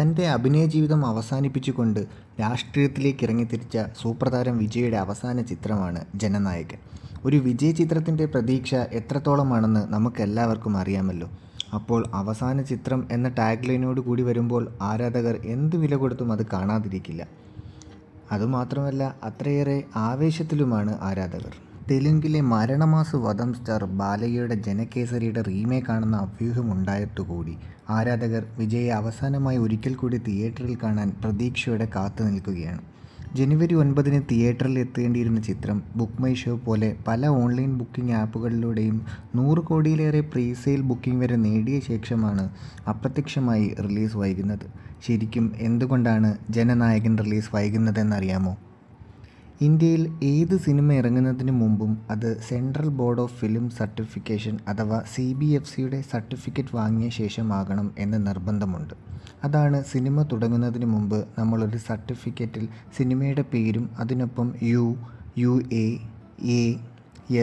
തന്റെ അഭിനയ ജീവിതം അവസാനിപ്പിച്ചുകൊണ്ട് രാഷ്ട്രീയത്തിലേക്ക് ഇറങ്ങിത്തിരിച്ച സൂപ്രതാരം വിജയുടെ അവസാന ചിത്രമാണ് ജനനായകൻ. ഒരു വിജയ ചിത്രത്തിന്റെ പ്രതീക്ഷ എത്രത്തോളമാണെന്ന് നമുക്കെല്ലാവർക്കും അറിയാമല്ലോ. അപ്പോൾ അവസാന ചിത്രം എന്ന ടാഗ്ലൈനോട് കൂടി വരുമ്പോൾ ആരാധകർ എന്ത് വില കൊടുത്തും അത് കാണാതിരിക്കില്ല. അതുമാത്രമല്ല അത്രയേറെ ആവേശത്തിലുമാണ് ആരാധകർ. തെലുങ്കിലെ മരണമാസു വധം സ്റ്റാർ ബാലയ്യയുടെ ജനകേസരിയുടെ റീമേക്കാണെന്ന അഭ്യൂഹമുണ്ടായിട്ടുകൂടി ആരാധകർ വിജയെ അവസാനമായി ഒരിക്കൽ കൂടി തിയേറ്ററിൽ കാണാൻ പ്രതീക്ഷയോടെ കാത്തു നിൽക്കുകയാണ്. ജനുവരി ഒൻപതിന് തിയേറ്ററിൽ എത്തേണ്ടിയിരുന്ന ചിത്രം ബുക്ക് മൈ ഷോ പോലെ പല ഓൺലൈൻ ബുക്കിംഗ് ആപ്പുകളിലൂടെയും നൂറ് കോടിയിലേറെ പ്രീസെയിൽ ബുക്കിംഗ് വരെ നേടിയ ശേഷമാണ് അപ്രത്യക്ഷമായി റിലീസ് വൈകുന്നത്. ശരിക്കും എന്തുകൊണ്ടാണ് ജനനായകൻ റിലീസ് വൈകുന്നതെന്നറിയാമോ? ഇന്ത്യയിൽ ഏത് സിനിമ ഇറങ്ങുന്നതിന് മുമ്പും അത് central board of film certification അഥവാ സി ബി എഫ് സിയുടെ സർട്ടിഫിക്കറ്റ് വാങ്ങിയ ശേഷമാകണം എന്ന് നിർബന്ധമുണ്ട്. അതാണ് സിനിമ തുടങ്ങുന്നതിന് മുമ്പ് നമ്മളൊരു സർട്ടിഫിക്കറ്റിൽ സിനിമയുടെ പേരും അതിനൊപ്പം U U A A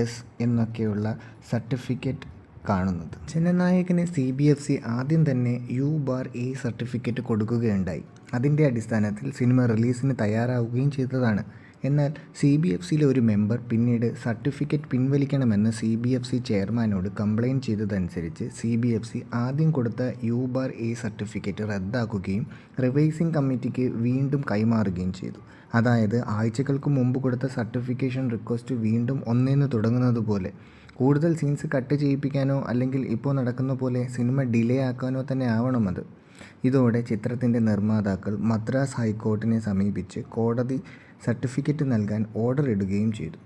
S എന്നൊക്കെയുള്ള സർട്ടിഫിക്കറ്റ് കാണുന്നത്. ജനനായകന് സി ബി എഫ് സി ആദ്യം തന്നെ യു ബാർ എ സർട്ടിഫിക്കറ്റ് കൊടുക്കുകയുണ്ടായി. അതിന്റെ അടിസ്ഥാനത്തിൽ സിനിമ റിലീസിന് തയ്യാറാവുകയും ചെയ്തതാണ്. എന്നാൽ സി ബി എഫ് സിയിലെ ഒരു മെമ്പർ പിന്നീട് സർട്ടിഫിക്കറ്റ് പിൻവലിക്കണമെന്ന് സി ബി എഫ് സി ചെയർമാനോട് കംപ്ലയിന്റ് ചെയ്തതനുസരിച്ച് സി ബി എഫ് സി ആദ്യം കൊടുത്ത യു ബാർ എ സർട്ടിഫിക്കറ്റ് റദ്ദാക്കുകയും റിവൈസിംഗ് കമ്മിറ്റിക്ക് വീണ്ടും കൈമാറുകയും ചെയ്തു. അതായത് ആഴ്ചകൾക്ക് മുമ്പ് കൊടുത്ത സർട്ടിഫിക്കേഷൻ റിക്വസ്റ്റ് വീണ്ടും ഒന്നേന്ന് തുടങ്ങുന്നത് പോലെ. കൂടുതൽ സീൻസ് കട്ട് ചെയ്യിപ്പിക്കാനോ അല്ലെങ്കിൽ ഇപ്പോൾ നടക്കുന്ന പോലെ സിനിമ ഡിലേ ആക്കാനോ തന്നെ ആവണം അത്. ഇതോടെ ചിത്രത്തിന്റെ നിർമ്മാതാക്കൾ മദ്രാസ് ഹൈക്കോടതിനെ സമീപിച്ച് കോടതി സർട്ടിഫിക്കറ്റ് നൽകാൻ ഓർഡർ ഇടുകയും ചെയ്തു.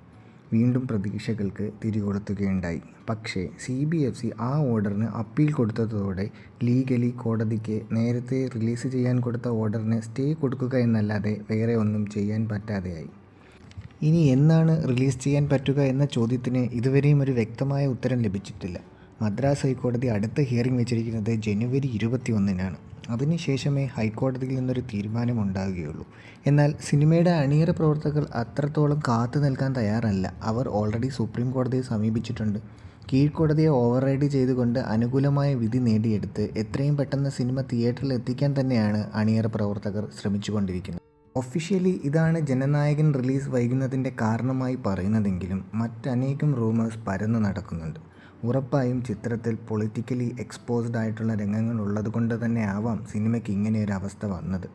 വീണ്ടും പ്രതീക്ഷകൾക്ക് തിരികൊളുത്തുകയുണ്ടായി. പക്ഷേ സി ബി എഫ് സി ആ ഓർഡറിന് അപ്പീൽ കൊടുത്തതോടെ ലീഗലി കോടതിക്ക് നേരത്തെ റിലീസ് ചെയ്യാൻ കൊടുത്ത ഓർഡറിന് സ്റ്റേ കൊടുക്കുക എന്നല്ലാതെ വേറെ ഒന്നും ചെയ്യാൻ പറ്റാതെയായി. ഇനി എന്നാണ് റിലീസ് ചെയ്യാൻ പറ്റുക എന്ന ചോദ്യത്തിന് ഇതുവരെയും ഒരു വ്യക്തമായ ഉത്തരം ലഭിച്ചിട്ടില്ല. മദ്രാസ് ഹൈക്കോടതി അടുത്ത ഹിയറിംഗ് വെച്ചിരിക്കുന്നത് ജനുവരി ഇരുപത്തി ഒന്നിനാണ് അതിനുശേഷമേ ഹൈക്കോടതിയിൽ നിന്നൊരു തീരുമാനം ഉണ്ടാകുകയുള്ളൂ എന്നാൽ സിനിമയുടെ അണിയറ പ്രവർത്തകർ അത്രത്തോളം കാത്തു നിൽക്കാൻ തയ്യാറല്ല. അവർ ഓൾറെഡി സുപ്രീം കോടതിയെ സമീപിച്ചിട്ടുണ്ട്. കീഴ്ക്കോടതിയെ ഓവർ റൈഡ് ചെയ്തുകൊണ്ട് അനുകൂലമായ വിധി നേടിയെടുത്ത് എത്രയും പെട്ടെന്ന് സിനിമ തിയേറ്ററിൽ എത്തിക്കാൻ തന്നെയാണ് അണിയറ പ്രവർത്തകർ ശ്രമിച്ചുകൊണ്ടിരിക്കുന്നത്. ഒഫീഷ്യലി ഇതാണ് ജനനായകൻ റിലീസ് വൈകുന്നതിന്റെ കാരണമായി പറയുന്നതെങ്കിലും മറ്റനേകം റൂമേഴ്സ് പരന്നു നടക്കുന്നുണ്ട്. ഉറപ്പായും ചിത്രത്തിൽ പൊളിറ്റിക്കലി എക്സ്പോസ്ഡ് ആയിട്ടുള്ള രംഗങ്ങൾ ഉള്ളതുകൊണ്ട് തന്നെ ആവാം സിനിമയ്ക്ക് ഇങ്ങനെ ഒരു അവസ്ഥ വന്നത്.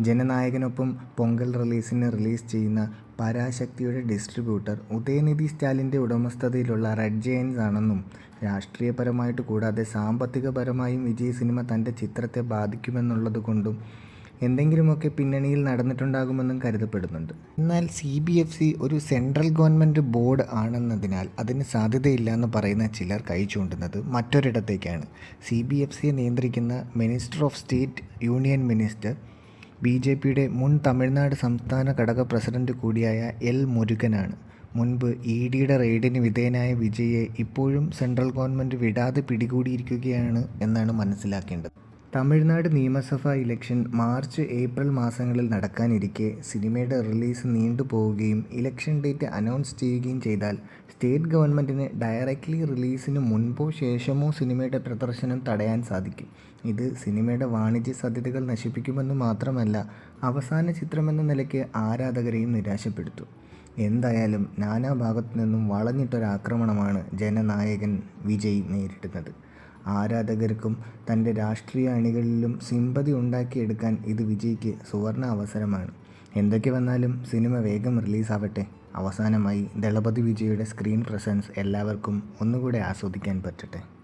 ജനനായകനൊപ്പം പൊങ്കൽ റിലീസിന് റിലീസ് ചെയ്യുന്ന പരാശക്തിയുടെ ഡിസ്ട്രിബ്യൂട്ടർ ഉദയനിധി സ്റ്റാലിന്റെ ഉടമസ്ഥതയിലുള്ള റെഡ് ജെയിൻസ് ആണെന്നും രാഷ്ട്രീയപരമായിട്ട് കൂടാതെ സാമ്പത്തികപരമായും വിജയ് സിനിമ തന്റെ ചിത്രത്തെ ബാധിക്കുമെന്നുള്ളത് കൊണ്ടും എന്തെങ്കിലുമൊക്കെ പിന്നണിയിൽ നടന്നിട്ടുണ്ടാകുമെന്നും കരുതപ്പെടുന്നുണ്ട്. എന്നാൽ സി ബി എഫ് സി ഒരു സെൻട്രൽ ഗവൺമെന്റ് ബോർഡ് ആണെന്നതിനാൽ അതിന് സാധ്യതയില്ല എന്ന് പറയുന്ന ചിലർ കൈ ചൂണ്ടുന്നത് മറ്റൊരിടത്തേക്കാണ്. സി ബി എഫ് സിയെ നിയന്ത്രിക്കുന്ന minister of state union minister B J പിയുടെ മുൻ തമിഴ്നാട് സംസ്ഥാന ഘടക പ്രസിഡന്റ് കൂടിയായ എൽ മുരുകനാണ്. മുൻപ് ഇ ഡിയുടെ റെയ്ഡിന് വിധേയനായ വിജയെ ഇപ്പോഴും സെൻട്രൽ ഗവൺമെന്റ് വിടാതെ പിടികൂടിയിരിക്കുകയാണ് എന്നാണ് മനസ്സിലാക്കേണ്ടത്. തമിഴ്നാട് നിയമസഭാ ഇലക്ഷൻ മാർച്ച് ഏപ്രിൽ മാസങ്ങളിൽ നടക്കാനിരിക്കെ സിനിമയുടെ റിലീസ് നീണ്ടുപോവുകയും ഇലക്ഷൻ ഡേറ്റ് അനൗൺസ് ചെയ്യുകയും ചെയ്താൽ സ്റ്റേറ്റ് ഗവൺമെന്റിന് ഡയറക്റ്റ്ലി റിലീസിന് മുൻപോ ശേഷമോ സിനിമയുടെ പ്രദർശനം തടയാൻ സാധിക്കും. ഇത് സിനിമയുടെ വാണിജ്യ സാധ്യതകൾ നശിപ്പിക്കുമെന്ന് മാത്രമല്ല അവസാന ചിത്രമെന്ന നിലയ്ക്ക് ആരാധകരെയും നിരാശപ്പെടുത്തും. എന്തായാലും നാനാഭാഗത്തു നിന്നും വളഞ്ഞിട്ടൊരാക്രമണമാണ് ജനനായകൻ വിജയ് നേരിടുന്നത്. ആരാധകർക്കും തന്റെ രാഷ്ട്രീയ അണികളിലും സിമ്പതി ഉണ്ടാക്കിയെടുക്കാൻ ഇത് വിജയ്ക്ക് സുവർണ അവസരമാണ്. എന്തൊക്കെ വന്നാലും സിനിമ വേഗം റിലീസാവട്ടെ. അവസാനമായി ദളപതി വിജയുടെ സ്ക്രീൻ പ്രസൻസ് എല്ലാവർക്കും ഒന്നുകൂടെ ആസ്വദിക്കാൻ പറ്റട്ടെ.